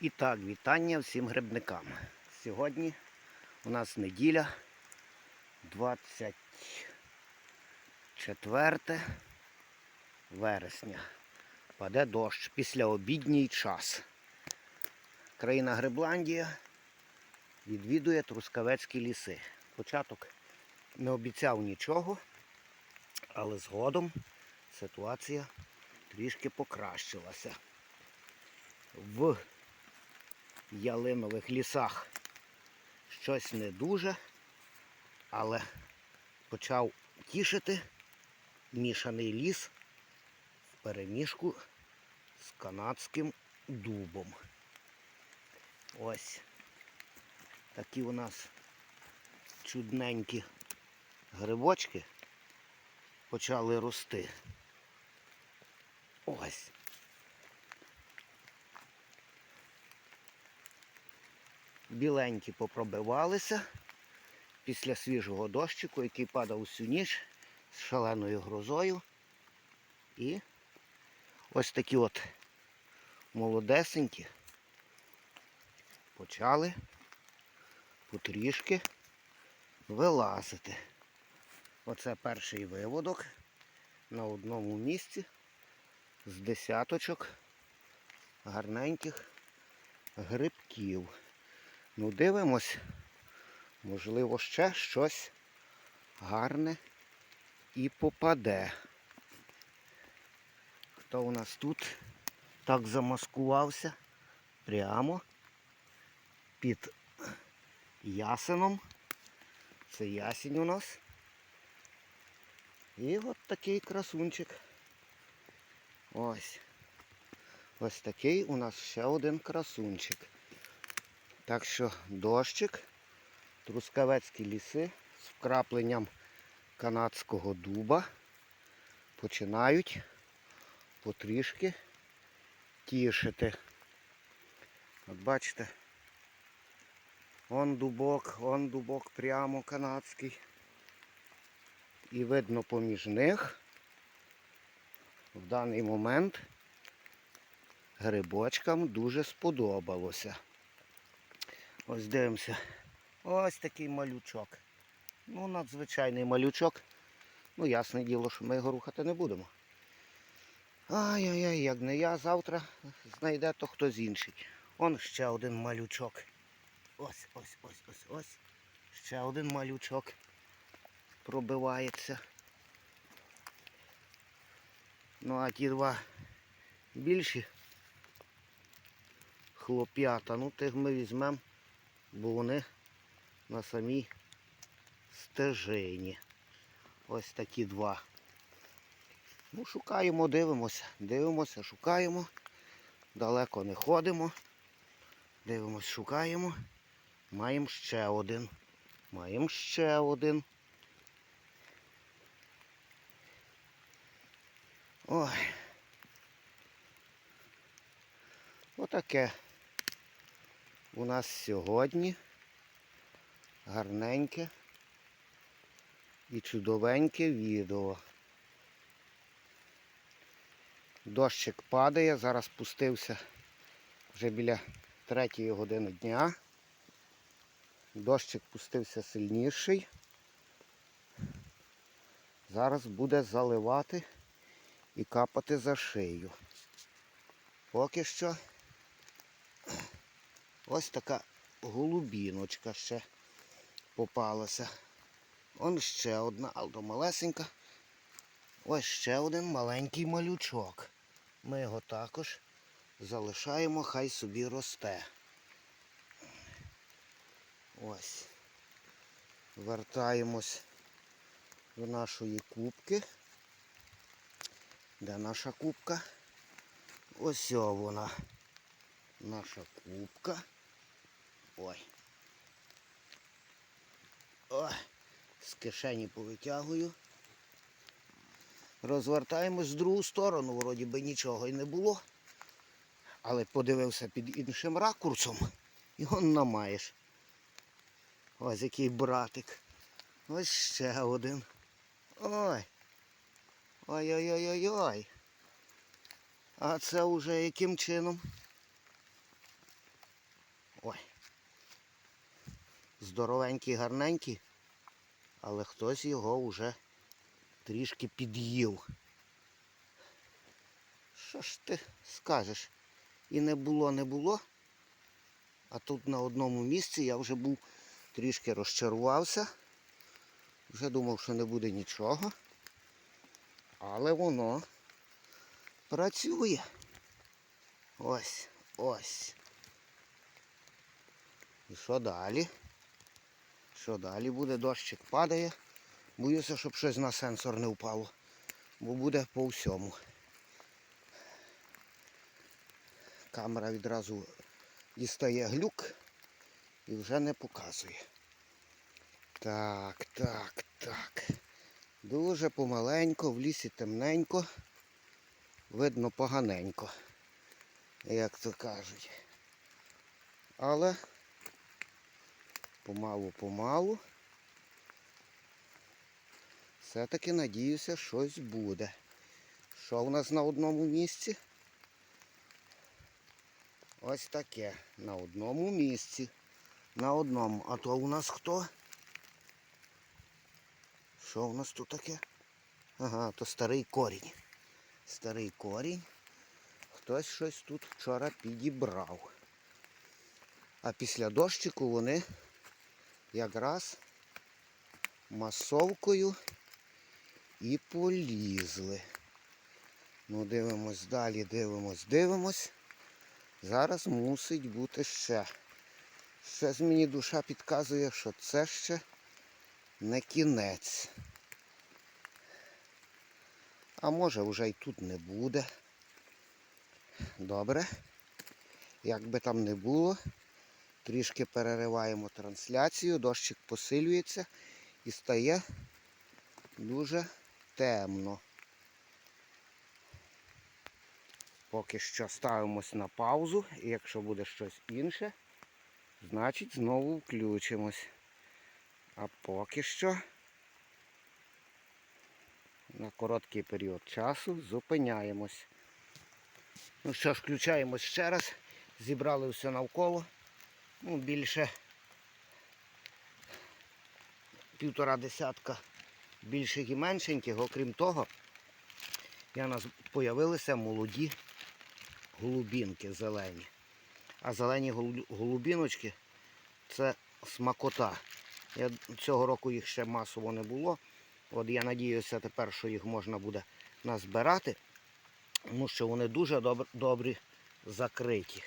І так, вітання всім грибникам. Сьогодні у нас неділя 24 вересня. Паде дощ після обідній час. Країна Грибландія відвідує Трускавецькі ліси. Початок не обіцяв нічого, але згодом ситуація трішки покращилася. В ялинових лісах щось не дуже, але почав тішити мішаний ліс в переміжку з канадським дубом. Ось такі у нас чудненькі грибочки почали рости. Ось. Біленькі попробивалися після свіжого дощику, який падав усю ніч з шаленою грозою. І ось такі от молодесенькі почали потрішки вилазити. Оце перший виводок на одному місці з десяточок гарненьких грибків. Ну, дивимось, можливо, ще щось гарне і попаде. Хто у нас тут так замаскувався прямо під ясеном. Це ясень у нас. І от такий красунчик. Ось. Ось такий у нас ще один красунчик. Так що дощик, трускавецькі ліси з вкрапленням канадського дуба починають потрішки тішити. От бачите, он дубок, он дубок прямо канадський. І видно поміж них в даний момент грибочкам дуже сподобалося. Ось дивимося. Ось такий малючок. Ну, надзвичайний малючок. Ну, ясне діло, що ми його рухати не будемо. Ай-яй-яй, як не я, завтра знайде то хтось інший. Он ще один малючок. Ось, ось, ось, ось, ось. Ще один малючок пробивається. Ну а ті два більші хлоп'ята, ну тих ми візьмемо бо вони на самій стежині. Ось такі два. Ну, шукаємо, дивимося, дивимося, шукаємо. Далеко не ходимо. Дивимось, шукаємо. Маємо ще один. Маємо ще один. Ой. Отаке у нас сьогодні гарненьке і чудовеньке відео. Дощик падає, зараз спустився вже біля третьої години дня. Дощик пустився сильніший. Зараз буде заливати і капати за шию. Поки що Ось така голубіночка ще попалася. Он ще одна, але малесенька. Ось ще один маленький малючок. Ми його також залишаємо, хай собі росте. Ось. Вертаємось до нашої кубки. Де наша кубка? Ось вона. Наша кубка. Ой. Ой, з кишені повитягую. Розвертаємось з другу сторону, вроді би нічого і не було. Але подивився під іншим ракурсом і он намаєш. Ось який братик. Ось ще один. Ой. Ой-ой-ой-ой-ой. А це вже яким чином? Здоровенький, гарненький, але хтось його вже трішки під'їв. Що ж ти скажеш? І не було, не було. А тут на одному місці я вже був трішки розчарувався. Вже думав, що не буде нічого. Але воно працює. Ось, ось. І що далі? Що далі буде? Дощик падає. Боюся, щоб щось на сенсор не впало. Бо буде по всьому. Камера відразу дістає глюк і вже не показує. Так, так, так. Дуже помаленько, в лісі темненько. Видно поганенько, як то кажуть. Але помалу-помалу. Все-таки надіюся, щось буде. Що в нас на одному місці? Ось таке. На одному місці. На одному. А то у нас хто? Що у нас тут таке? Ага, то старий корінь. Старий корінь. Хтось щось тут вчора підібрав. А після дощику вони якраз масовкою і полізли. Ну, дивимось далі, дивимось, дивимось. Зараз мусить бути ще. Щось мені душа підказує, що це ще не кінець. А може вже й тут не буде. Добре. Як би там не було, трішки перериваємо трансляцію, дощик посилюється і стає дуже темно. Поки що ставимось на паузу, і якщо буде щось інше, значить знову включимось. А поки що на короткий період часу зупиняємось. Ну що ж, включаємось ще раз. Зібрали все навколо. Ну, більше півтора десятка більших і меншеньких. Окрім того, я нас появилися молоді голубінки зелені. А зелені голубіночки це смакота. Я, цього року їх ще масово не було. От я надіюся тепер, що їх можна буде назбирати, тому що вони дуже добр, добрі закриті.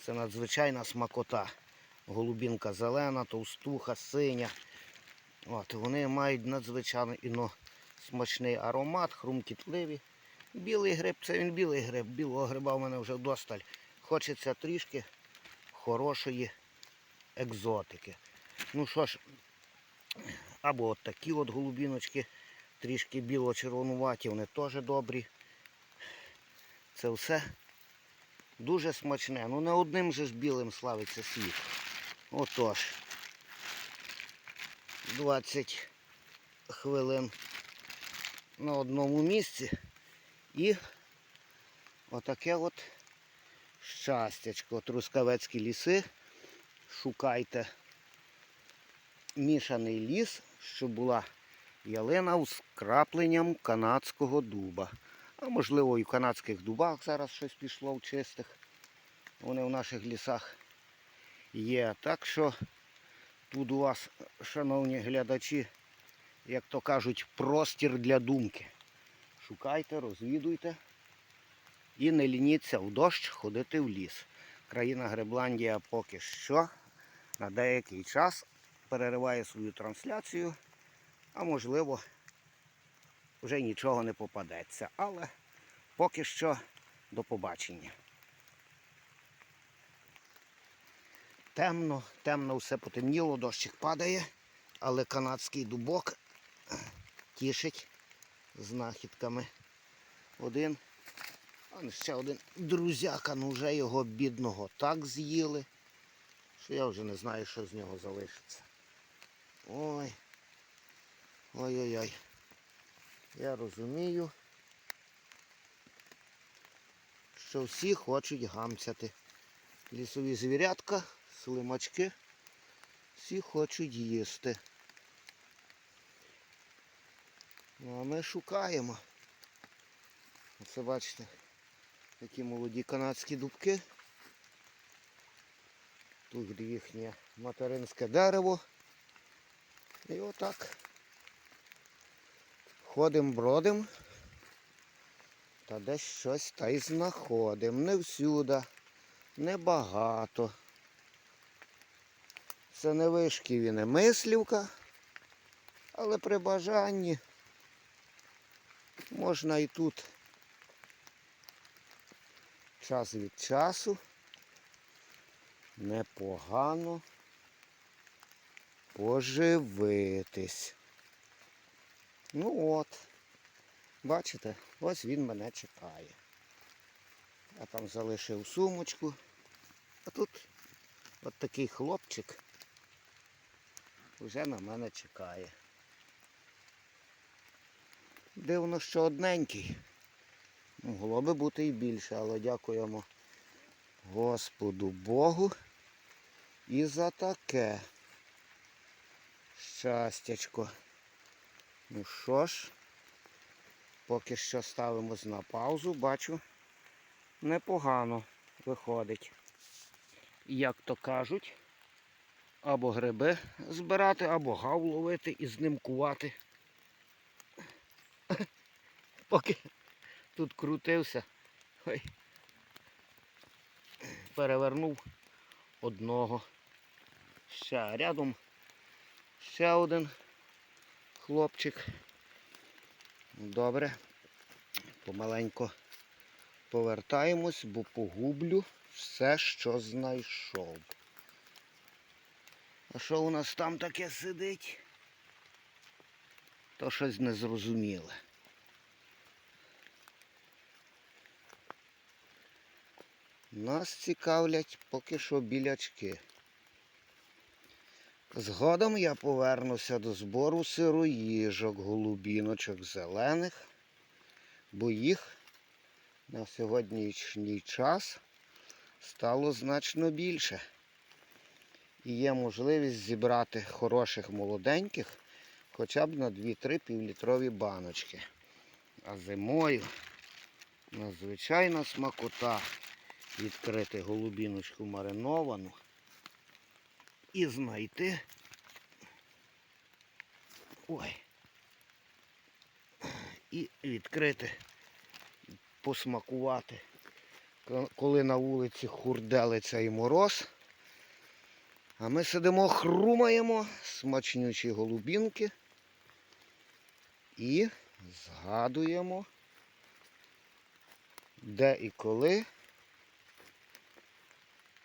Це надзвичайна смакота. Голубінка зелена, товстуха, синя. От, вони мають надзвичайно смачний аромат, хрумкітливі. Білий гриб це він білий гриб. Білого гриба в мене вже вдосталь. Хочеться трішки хорошої екзотики. Ну що ж, або от такі от голубіночки, трішки біло-червонуваті, вони теж добрі. Це все дуже смачне. Ну не одним же ж білим славиться світ. Отож. 20 хвилин на одному місці. І отаке от щастячко. Трускавецькі ліси. Шукайте мішаний ліс, щоб була ялина з крапленням канадського дуба. А можливо і в канадських дубах зараз щось пішло в чистих. Вони в наших лісах є. Так що тут у вас, шановні глядачі, як то кажуть, простір для думки. Шукайте, розвідуйте і не лініться в дощ ходити в ліс. Країна Гребландія поки що на деякий час перериває свою трансляцію, а можливо вже нічого не попадеться. Але поки що до побачення. Темно, темно все потемніло, дощик падає, але канадський дубок тішить знахідками. Один. А ще один друзяка, ну вже його бідного так з'їли, що я вже не знаю, що з нього залишиться. Ой. Ой-ой-ой. Я розумію, що всі хочуть гамцяти. Лісові звірятка, слимачки Всі хочуть їсти. Ну, а ми шукаємо. Оце бачите, такі молоді канадські дубки. Тут їхнє материнське дерево. І отак. Ходим, бродим. Та десь щось та й знаходимо. Не всюди, не багато. Це не вишків і не мислівка, але при бажанні можна і тут час від часу непогано поживитись. Ну от, бачите, ось він мене чекає. Я там залишив сумочку, а тут от такий хлопчик вже на мене чекає. Дивно, що одненький. Могло би бути і більше, але дякуємо Господу Богу і за таке щастячко. Ну що ж, поки що ставимось на паузу, бачу, непогано виходить. Як то кажуть, або гриби збирати, або гав ловити і з ним кувати. Поки тут крутився, ой, перевернув одного. Ще рядом ще один хлопчик. Добре. Помаленько повертаємось, бо погублю все, що знайшов. А що у нас там таке сидить? То щось незрозуміле. Нас цікавлять поки що білячки. Згодом я повернуся до збору сироїжок, голубіночок зелених, бо їх на сьогоднішній час стало значно більше. І є можливість зібрати хороших молоденьких хоча б на 2-3 півлітрові баночки. А зимою надзвичайна смакота відкрити голубіночку мариновану і знайти. Ой. І відкрити, посмакувати. Коли на вулиці хурделиця і мороз. А ми сидимо, хрумаємо, смачнючі голубінки і згадуємо, де і коли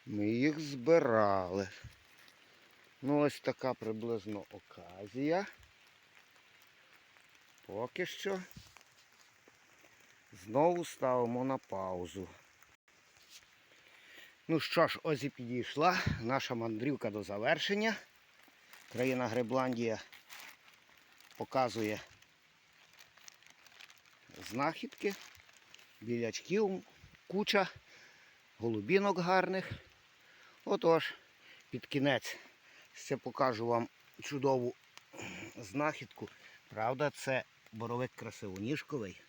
ми їх збирали. Ну ось така приблизно оказія. Поки що знову ставимо на паузу. Ну що ж, ось і підійшла наша мандрівка до завершення. Країна Гребландія показує знахідки, білячків, куча, голубінок гарних. Отож, під кінець ще покажу вам чудову знахідку. Правда, це боровик красивоніжковий.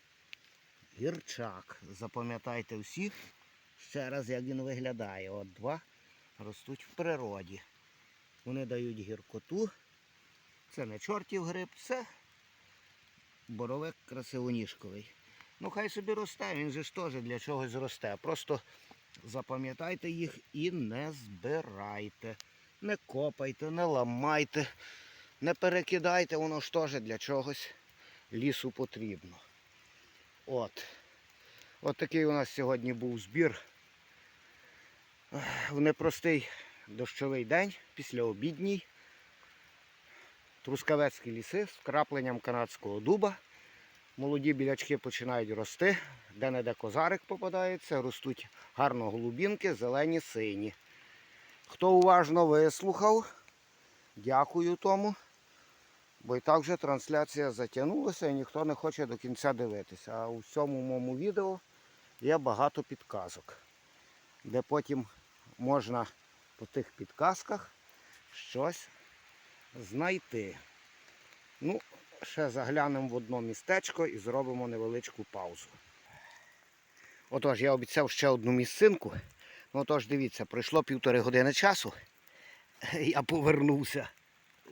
Гірчак. Запам'ятайте всі ще раз, як він виглядає. От два ростуть в природі. Вони дають гіркоту. Це не чортів гриб, це боровик красивоніжковий. Ну хай собі росте, він же ж теж для чогось росте. Просто запам'ятайте їх і не збирайте. Не копайте, не ламайте, не перекидайте, воно ж теж для чогось лісу потрібно. От. От такий у нас сьогодні був збір в непростий дощовий день, після обідній. Трускавецькі ліси з вкрапленням канадського дуба. Молоді білячки починають рости, де-не-де козарик попадається, ростуть гарно голубінки, зелені, сині. Хто уважно вислухав, дякую тому. Бо і так вже трансляція затягнулася і ніхто не хоче до кінця дивитися. А у цьому моєму відео є багато підказок, де потім можна по тих підказках щось знайти. Ну, ще заглянемо в одно містечко і зробимо невеличку паузу. Отож, я обіцяв ще одну місцинку. Ну отож, дивіться, пройшло півтори години часу. Я повернувся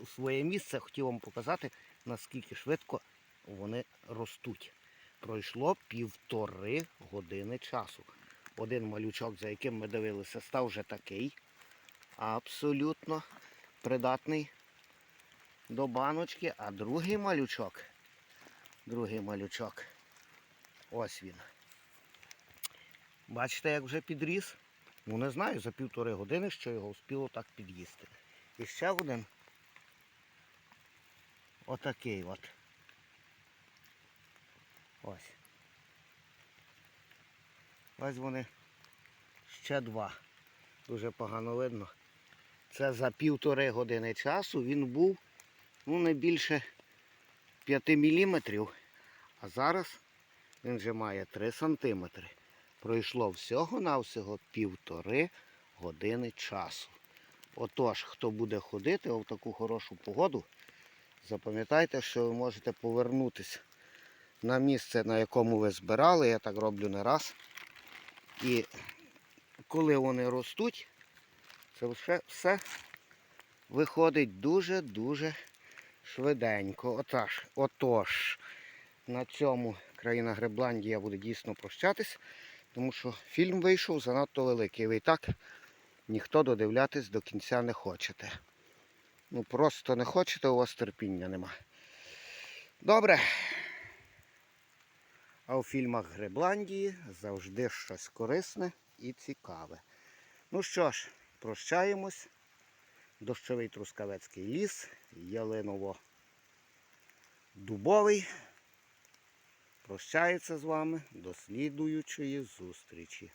у своє місце. Хотів вам показати, наскільки швидко вони ростуть. Пройшло півтори години часу. Один малючок, за яким ми дивилися, став вже такий. Абсолютно придатний до баночки. А другий малючок, другий малючок, ось він. Бачите, як вже підріс? Ну не знаю, за півтори години, що його встигло так під'їсти. І ще один. Отакий от. Ось. Ось вони ще два. Дуже погано видно. Це за півтори години часу він був ну, не більше 5 міліметрів. А зараз він вже має 3 сантиметри. Пройшло всього-навсього півтори години часу. Отож, хто буде ходити в таку хорошу погоду, запам'ятайте, що ви можете повернутися на місце, на якому ви збирали. Я так роблю не раз. І коли вони ростуть, це все, все виходить дуже-дуже швиденько. Отож, отож, на цьому країна Гребландія буде дійсно прощатись, тому що фільм вийшов занадто великий. Ви і так ніхто додивлятись до кінця не хочете. Ну просто не хочете, у вас терпіння нема. Добре. А у фільмах Гребландії завжди щось корисне і цікаве. Ну що ж, прощаємось. Дощовий Трускавецький ліс, Ялиново-Дубовий. Прощається з вами до слідуючої зустрічі.